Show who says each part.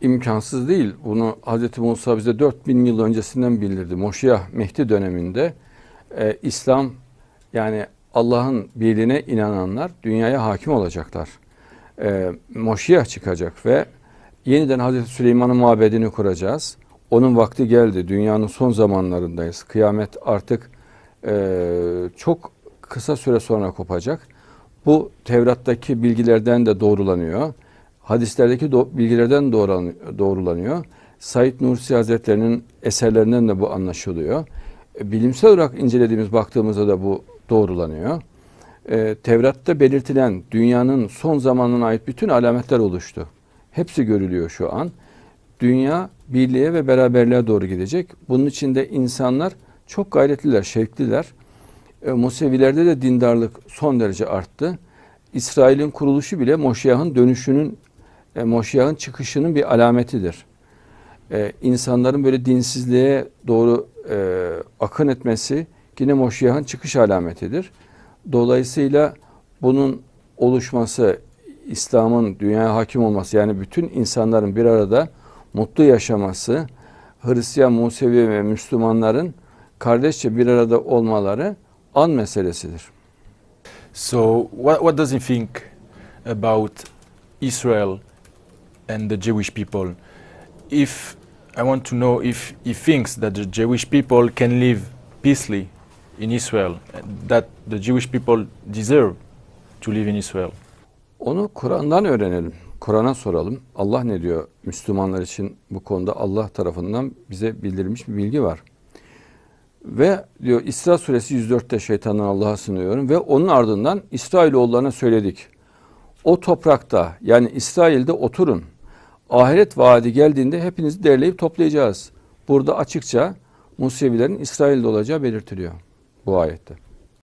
Speaker 1: imkansız değil. Bunu Hz. Musa bize 4000 yıl öncesinden bildirdi. Moşiyah Mehdi döneminde e, İslam yani Allah'ın birliğine inananlar dünyaya hakim olacaklar. E, Moşiyah çıkacak ve yeniden Hazreti Süleyman'ın mabedini kuracağız. Onun vakti geldi. Dünyanın son zamanlarındayız. Kıyamet artık e, çok kısa süre sonra kopacak. Bu Tevrat'taki bilgilerden de doğrulanıyor. Hadislerdeki do- bilgilerden doğrulan- doğrulanıyor. Said Nursi Hazretleri'nin eserlerinden de bu anlaşılıyor. E, Bilimsel olarak incelediğimiz baktığımızda da bu doğrulanıyor. E, Tevrat'ta belirtilen dünyanın son zamanına ait bütün alametler oluştu. Hepsi görülüyor şu an. Dünya birliğe ve beraberliğe doğru gidecek. Bunun için de insanlar çok gayretliler, şevkliler. E, Musevilerde de dindarlık son derece arttı. İsrail'in kuruluşu bile Moşiyah'ın dönüşünün, e, Moşiyah'ın çıkışının bir alametidir. E, insanların böyle dinsizliğe doğru e, akın etmesi yine Moşiyah'ın çıkış alametidir. Dolayısıyla bunun oluşması, İslam'ın dünyaya hakim olması yani bütün insanların bir arada mutlu yaşaması, Hristiyan, Musevi ve Müslümanların kardeşçe bir arada olmaları an meselesidir.
Speaker 2: So, what, what does he think about Israel and the Jewish people? If I want to know if he thinks that the Jewish people can live peacefully in Israel, that the Jewish people deserve to live in Israel.
Speaker 1: Onu Kur'an'dan öğrenelim. Kur'an'a soralım. Allah ne diyor Müslümanlar için bu konuda Allah tarafından bize bildirilmiş bir bilgi var. Ve diyor İsra suresi 104'te şeytandan Allah'a sınıyorum ve onun ardından İsrailoğullarına söyledik. O toprakta yani İsrail'de oturun. Ahiret vaadi geldiğinde hepinizi derleyip toplayacağız. Burada açıkça Musevilerin İsrail'de olacağı belirtiliyor bu ayette.